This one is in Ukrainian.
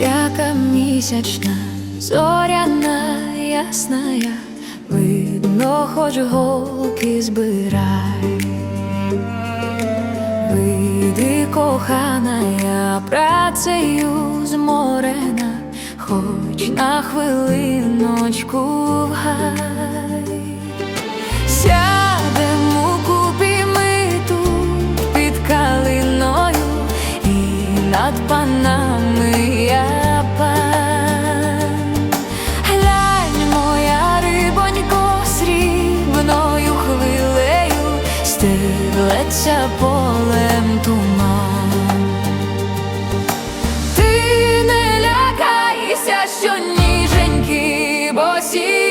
Яка місячна, зоряна, ясна, видно, хоч голки збирай. Вийди, кохана, я працею зморена, хоч на хвилиночку в гай. Сядемо купі ми тут під калиною і над панами я пан. Глянь, моя рибонько срібною хвилею стелеться полем туман. assim